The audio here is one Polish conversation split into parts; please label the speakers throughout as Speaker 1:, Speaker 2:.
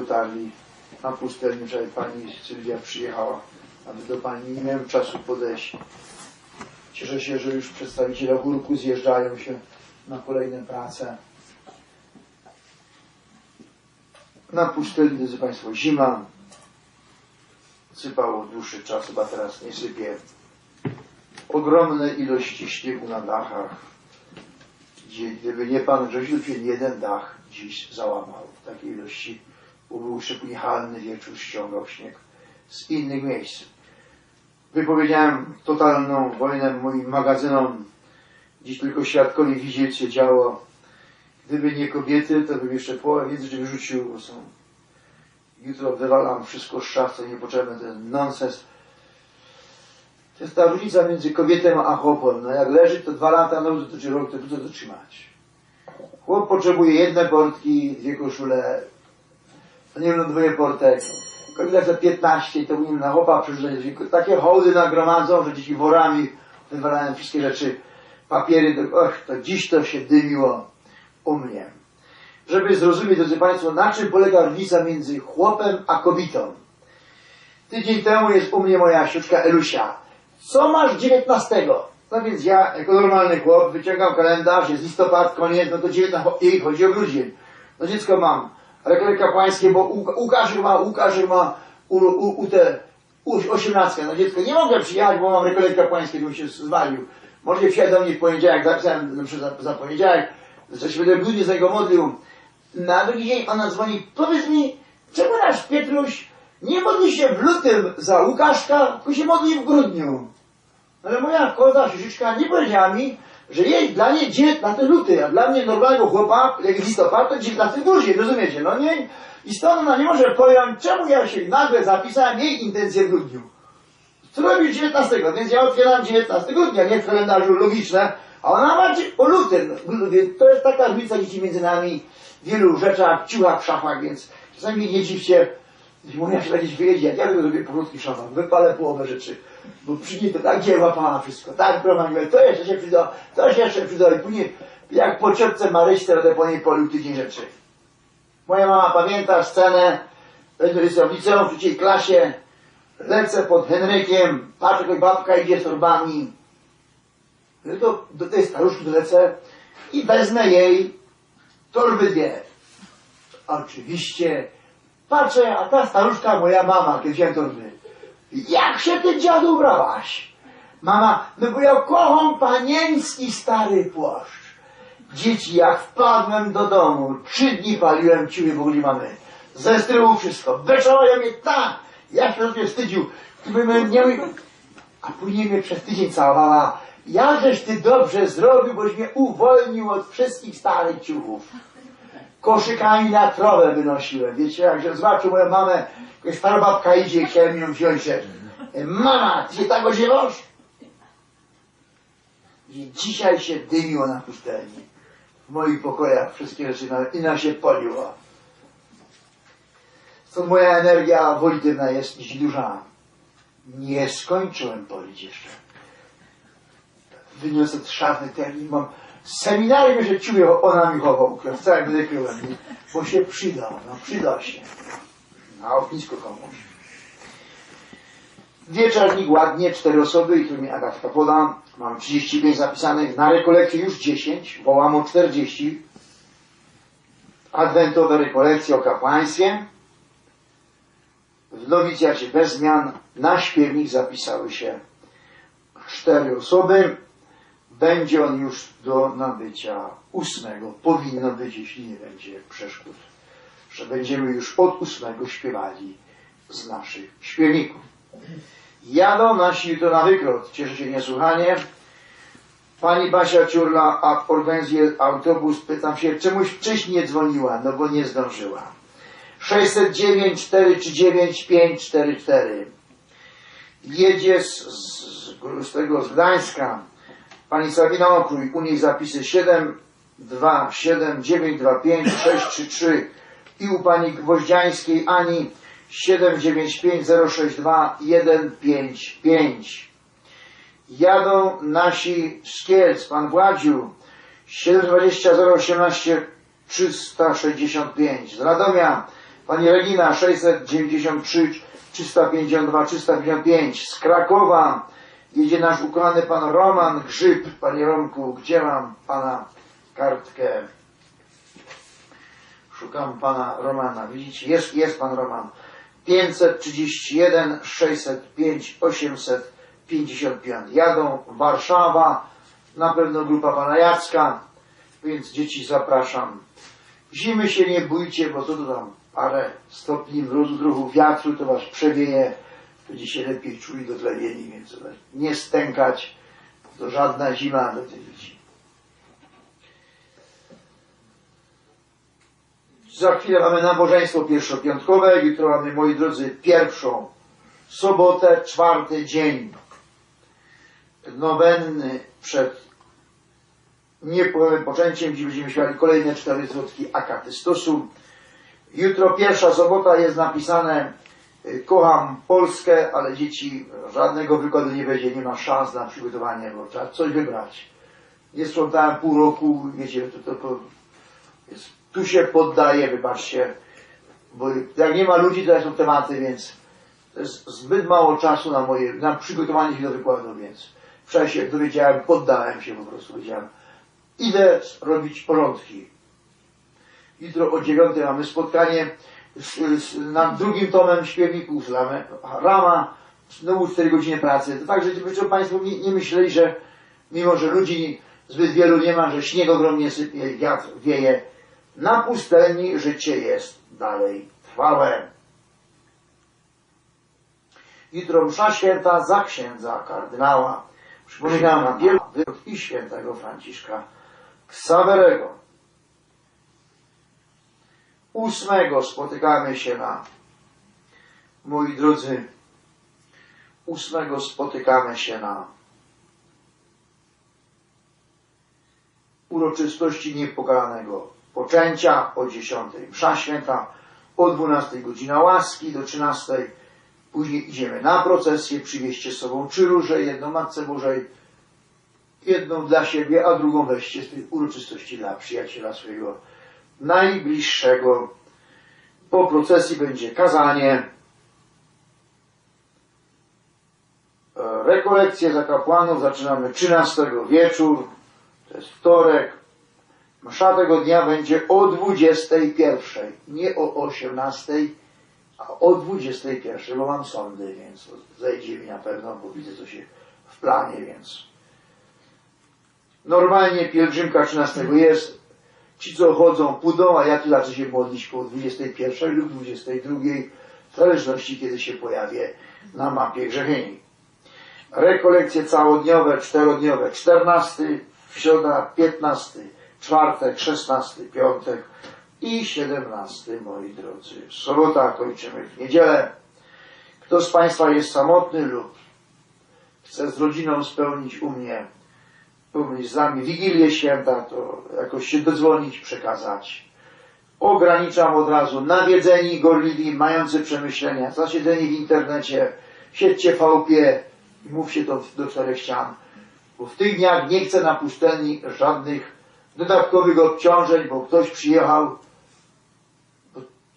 Speaker 1: dotarli na pustelnię. Wczoraj pani Sylwia przyjechała, aby do pani nie miałem czasu podejść. Cieszę się, że już przedstawiciele chórku zjeżdżają się na kolejne prace. Na pustelni, drodzy Państwo, zima. Sypało dłuższy czas, chyba teraz nie sypie. Ogromne ilości śniegu na dachach. Gdzie, gdyby nie Pan Grzesiu, jeden dach dziś załamał takiej ilości, bo był szybnichalny wieczór, ściągał śnieg z innych miejsc. Wypowiedziałem totalną wojnę moim magazynom. Dziś tylko świadkowie widzieli, co się działo. Gdyby nie kobiety, to bym jeszcze połowę wiedzy wyrzucił, bo są... Jutro wywalam wszystko z szaf, co niepotrzebne, to jest nonsens. To jest ta różnica między kobietą a chłopem. No jak leży, to dwa lata, no to czy rok, to trudno dotrzymać. Chłop potrzebuje jedne portki, dwie koszule, to nie wiem, dwoje portek. Kobieta chce 15 i to powinien na chłopa przerzucać. Takie hołdy nagromadzą, że dzieci worami wywalają wszystkie rzeczy, papiery, to, och, to dziś to się dymiło u mnie. Żeby zrozumieć, drodzy Państwo, na czym polega różnica między chłopem a kobietą. Tydzień temu jest u mnie moja siuczka Elusia. Co masz 19? No więc ja, jako normalny chłop, wyciągam kalendarz, jest listopad, koniec, no to 19, jej chodzi o grudzień. No dziecko mam, rekolek kapłańskie, bo Łuk- Łukasz ma, Łukasz ma u, u, u te u, 18. No dziecko, nie mogę przyjechać, bo mam rekolek kapłańskie, bym się zwalił. Może przyjechać do mnie w poniedziałek, zapisałem na przykład za, poniedziałek, że się będę w grudniu za niego modlił. Na drugi dzień ona dzwoni, powiedz mi, czemu nasz Pietruś nie modli się w lutym za Łukaszka, tylko się modli w grudniu? Ale moja koza, siusiczka nie powiedziała mi, że jej dla niej 19 luty, a dla mnie normalnego chłopa, jak listopad, to 19 grudzień, rozumiecie? No nie? I stąd ona nie może pojąć, czemu ja się nagle zapisałem jej intencję w grudniu. Co robisz 19, więc ja otwieram 19 grudnia, nie w kalendarzu logiczne, a ona ma o luty. Więc To jest taka różnica dzieci między nami w wielu rzeczach, ciuchach, w szafach, więc czasami nie dziwcie, Moja się gdzieś wyjedzie, jak ja tego zrobię porządki w szafach, wypalę połowę rzeczy, bo przyjdzie tak dzieła łapała wszystko, tak prowadziłem, to jeszcze się przyda, to się jeszcze przyda? I później jak po ciotce Maryśce będę po niej polił tydzień rzeczy. Moja mama pamięta scenę, będę w liceum w trzeciej klasie, lecę pod Henrykiem, patrzę jak babka idzie z torbami, no to do tej staruszki dolecę i wezmę jej torby dwie. Oczywiście patrzę, a ta staruszka moja mama, kiedy wziąłem torby. Jak się ty dziadu ubrałaś? Mama, no bo ja kocham panieński stary płaszcz. Dzieci, jak wpadłem do domu, trzy dni paliłem ciuchy w ogóle mamy. Ze stryłu wszystko. Beczoło mnie tak, jak się mnie wstydził. Gdyby mnie nie... A później mnie przez tydzień całowała. Jakżeś ty dobrze zrobił, boś mnie uwolnił od wszystkich starych ciuchów koszykami na trawę wynosiłem. Wiecie, jak się zobaczył moją mamę, jakaś stara babka idzie, chciałem ją wziąć się. Mama, ty się tak odziewasz? I dzisiaj się dymiło na pustelni. W moich pokojach wszystkie rzeczy i na się poliło. Stąd moja energia wolitywna jest dziś duża. Nie skończyłem polić jeszcze. Wyniosę z szafy termin, mam seminarium czuję, ona mi chował, w całym będę bo się przyda, no przyda się. Na ognisku komuś. Wieczornik ładnie, cztery osoby, i tu mi Agatka poda. Mam 35 zapisanych, na rekolekcję już 10, wołam o 40. Adwentowe rekolekcje o kapłaństwie. W nowicjacie bez zmian na śpiewnik zapisały się cztery osoby będzie on już do nabycia ósmego. Powinno być, jeśli nie będzie przeszkód, że będziemy już od ósmego śpiewali z naszych śpiewników. Jadą nasi jutro na wykrot. Cieszę się niesłychanie. Pani Basia Ciurla, a organizuje autobus. Pytam się, czemuś wcześniej nie dzwoniła, no bo nie zdążyła. 609 439 544 jedzie z, z, z tego z Gdańska Pani Sabina Okrój, u niej zapisy 7, 2, 7, 9, 2, 5, 6, 3, 3 i u Pani Gwoździańskiej Ani 7, 9, 5, 0, 6, 2, 1, 5, 5. Jadą nasi z Kielc, Pan Władziu 7, 20, 0, 18, 365. Z Radomia pani Regina 693 352 355. Z Krakowa jedzie nasz ukochany pan Roman Grzyb. Panie Romku, gdzie mam pana kartkę? Szukam pana Romana. Widzicie, jest, jest pan Roman. 531 605 855. Jadą Warszawa, na pewno grupa pana Jacka, więc dzieci zapraszam. Zimy się nie bójcie, bo to tu tam parę stopni rozruchu wiatru, to was przewieje. Będziecie się lepiej czuli dotlenieni, więc nie stękać. To żadna zima do tych dzieci. Za chwilę mamy nabożeństwo pierwszopiątkowe. Jutro mamy, moi drodzy, pierwszą sobotę, czwarty dzień nowenny przed niepłowym poczęciem. Dziś będziemy śmiali kolejne cztery zwrotki akatystosu. Jutro pierwsza sobota jest napisane kocham Polskę, ale dzieci żadnego wykładu nie będzie, nie ma szans na przygotowanie, bo trzeba coś wybrać. Nie sprzątałem pół roku, wiecie, to, to, to jest, tu się poddaję, wybaczcie, bo jak nie ma ludzi, to są tematy, więc to jest zbyt mało czasu na moje, na przygotowanie się do wykładu, więc wczoraj się dowiedziałem, poddałem się po prostu, powiedziałem, idę robić porządki. Jutro o dziewiątej mamy spotkanie nad drugim tomem śpiewników z Lamy- Rama, znowu 4 godziny pracy. To tak, że żebym Państwo nie, nie myśleli, że mimo, że ludzi zbyt wielu nie ma, że śnieg ogromnie sypie, wiatr wieje, na pustelni życie jest dalej trwałe. Jutro msza święta za księdza kardynała. Przypominam na wielki i świętego Franciszka Ksawerego. Ósmego spotykamy się na, moi drodzy, ósmego spotykamy się na uroczystości niepokalanego poczęcia o 10 msza święta, o 12 godzina łaski do 13. Później idziemy na procesję, przywieźcie z sobą trzy róże, jedną Matce Bożej, jedną dla siebie, a drugą weźcie z tej uroczystości dla przyjaciela swojego najbliższego. Po procesji będzie kazanie, e, rekolekcje za kapłanów, zaczynamy 13 wieczór, to jest wtorek. Msza tego dnia będzie o 21, nie o 18, a o 21, bo mam sądy, więc zejdzie mi na pewno, bo widzę co się w planie, więc. Normalnie pielgrzymka 13 jest, ci co chodzą pójdą, a ja tu zacznę się modlić po 21 lub 22, w zależności kiedy się pojawię na mapie grzechieni. Rekolekcje całodniowe, czterodniowe, 14, w środa 15, czwartek, 16, piątek i 17, moi drodzy. Sobota kończymy w niedzielę. Kto z Państwa jest samotny lub chce z rodziną spełnić u mnie, z nami Wigilię Święta, to jakoś się dodzwonić, przekazać. Ograniczam od razu. Nawiedzeni, gorliwi, mający przemyślenia, zasiedzeni w internecie, siedźcie w VP i mówcie to do czterech ścian, bo w tych dniach nie chcę na pustelni żadnych dodatkowych obciążeń, bo ktoś przyjechał,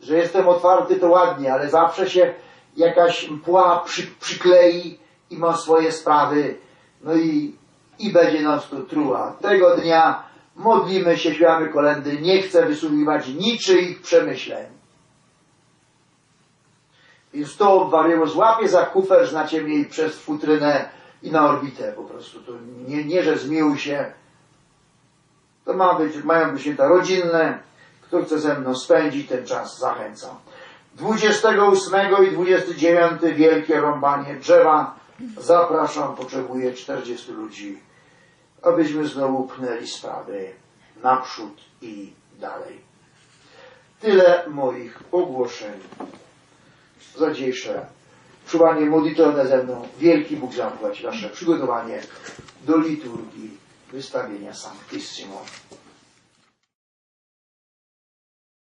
Speaker 1: że jestem otwarty to ładnie, ale zawsze się jakaś mpła przy, przyklei i ma swoje sprawy, no i, i będzie to truła. Tego dnia modlimy się, śpiewamy kolendy, nie chcę wysłuchiwać niczyich przemyśleń. Więc to waryło złapie za kufer, znacie i przez futrynę i na orbitę po prostu. To nie, nie że zmiłuj się. To ma być, mają być święta rodzinne. Kto chce ze mną spędzić ten czas, zachęcam. 28 i 29 wielkie rąbanie drzewa. Zapraszam, potrzebuję 40 ludzi, abyśmy znowu pchnęli sprawy naprzód i dalej. Tyle moich ogłoszeń za dzisiejsze czuwanie modlitewne ze mną. Wielki Bóg zapłać nasze przygotowanie do liturgii wystawienia Sanctissimo.